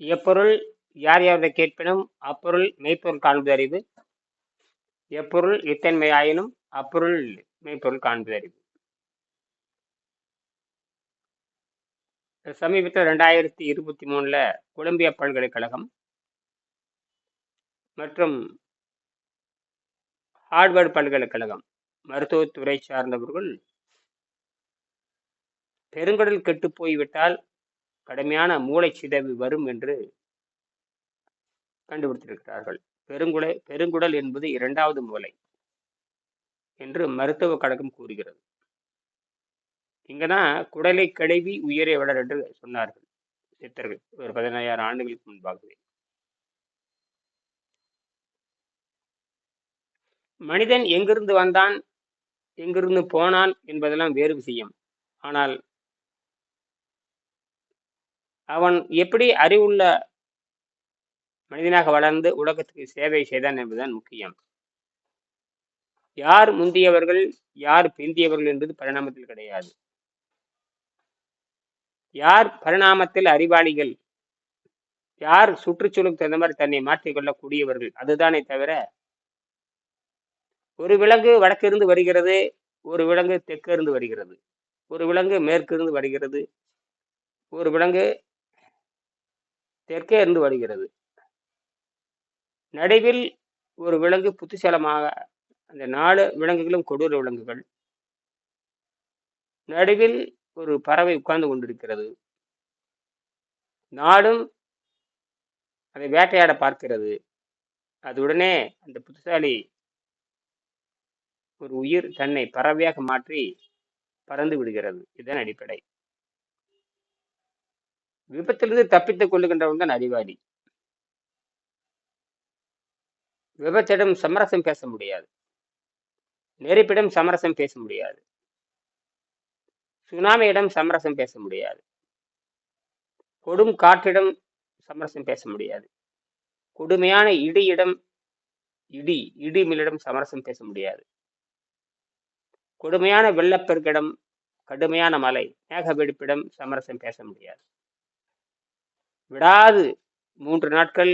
எப்பொருள் யார் யாரை கேட்பினும் அப்பொருள் மெய்ப்பொருள் காண்பது அறிவு. எப்பொருள் இத்தன்மை ஆயினும் அப்பொருள் மெய்ப்பொருள் காண்பது அறிவு. சமீபத்தில் ரெண்டாயிரத்தி இருபத்தி மூணில் கொலம்பியா பல்கலைக்கழகம் மற்றும் ஹார்வர்டு பல்கலைக்கழகம் மருத்துவத்துறை சார்ந்தவர்கள் பெருங்கடல் கெட்டு போய்விட்டால் கடுமையான மூளை சிதைவு வரும் என்று கண்டுபிடித்திருக்கிறார்கள். பெருங்குடை பெருங்குடல் என்பது இரண்டாவது மூளை என்று மருத்துவ கழகம் கூறுகிறது. இங்கதான் குடலை கழுவி உயிரை விடர் என்று சொன்னார்கள் சித்தர்கள். ஒரு பதினாயிரம் ஆண்டுகளுக்கு முன்பாகவே. மனிதன் எங்கிருந்து வந்தான் எங்கிருந்து போனான் என்பதெல்லாம் வேறு விஷயம். ஆனால் அவன் எப்படி அறிவுள்ள மனிதனாக வளர்ந்து உலகத்துக்கு சேவை செய்தான் என்பதுதான் முக்கியம். யார் முந்தியவர்கள் யார் பிந்தியவர்கள் என்பது பரிணாமத்தில் கிடையாது. யார் பரிணாமத்தில் அறிவாளிகள் யார் சுற்றுச்சூழலுக்கு தகுந்த மாதிரி தன்னை மாற்றிக்கொள்ளக்கூடியவர்கள் அதுதானே தவிர ஒரு விலங்கு வடக்கிருந்து வருகிறது ஒரு விலங்கு தெற்கிருந்து வருகிறது ஒரு விலங்கு மேற்கிருந்து வருகிறது ஒரு விலங்கு தெற்கே இருந்து வருகிறது. நடுவில் ஒரு விலங்கு புத்திசலமாக அந்த நாலு விலங்குகளும் கொடூர விலங்குகள். நடுவில் ஒரு பறவை உட்கார்ந்து கொண்டிருக்கிறது. நாடும் அதை வேட்டையாட பார்க்கிறது. அது உடனே அந்த புத்திசாலி ஒரு உயிர் தன்னை பறவையாக மாற்றி பறந்து விடுகிறது. இதுதான் அடிப்படை. விபத்திலிருந்து தப்பித்துக் கொள்ளுகின்றவன் தான் அறிவாளி. விபத்திடம் சமரசம் பேச முடியாது. நெருப்பிடம் சமரசம் பேச முடியாது. சுனாமியிடம் சமரசம் பேச முடியாது. கொடும் காற்றிடம் சமரசம் பேச முடியாது. கொடுமையான இடியிடம் இடி இடி மில்லிடம் சமரசம் பேச முடியாது. கொடுமையான வெள்ளப்பெருக்கிடம் கடுமையான மலை மேக வெடிப்பிடம் சமரசம் பேச முடியாது. விடாது. மூன்று நாட்கள்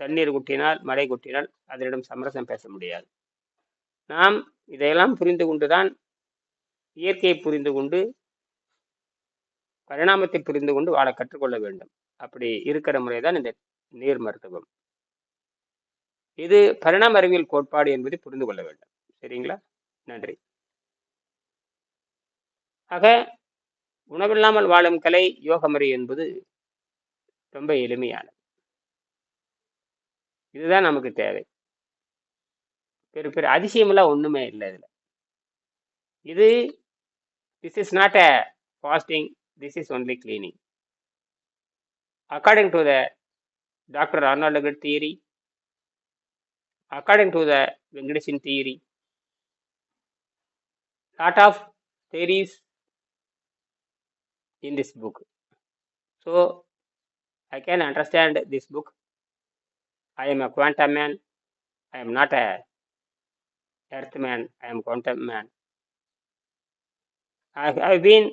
தண்ணீர் கொட்டினால் மழை கொட்டினால் அதனிடம் சமரசம் பேச முடியாது. நாம் இதையெல்லாம் புரிந்து கொண்டுதான் இயற்கையை புரிந்து கொண்டு பரிணாமத்தை புரிந்து கொண்டு வாழ கற்றுக்கொள்ள வேண்டும். அப்படி இருக்கிற முறைதான் இந்த நீர் மருத்துவம். இது பரிணாம அறிவியல் கோட்பாடு என்பதை புரிந்து கொள்ள வேண்டும். சரிங்களா? நன்றி. ஆக உணவில்லாமல் வாழும் கலை யோகமுறை என்பது ரொம்ப எளிமையானது. இதுதான் நமக்கு தேவை. பெரு பெரு அதிசயமெல்லாம் ஒன்றுமே இல்லை இதில். இது this is not a fasting this is only cleaning according to the doctor Arnold theory according to the Venkatesan theory, lot of theories in this book. So I can understand this book. I am a quantum man. I am not a earth man. I am quantum man. I have been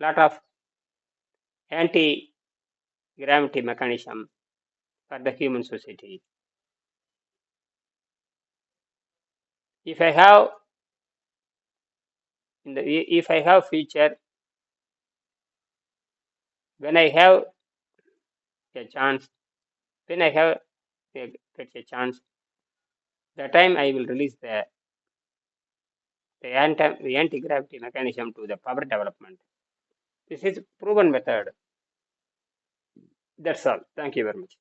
lot of anti gravity mechanism for the human society. if I have in the if I have future when I have a chance when I have a, get a chance the time I will release the the anti the anti gravity mechanism to the power development. This is proven method. That's all. Thank you very much.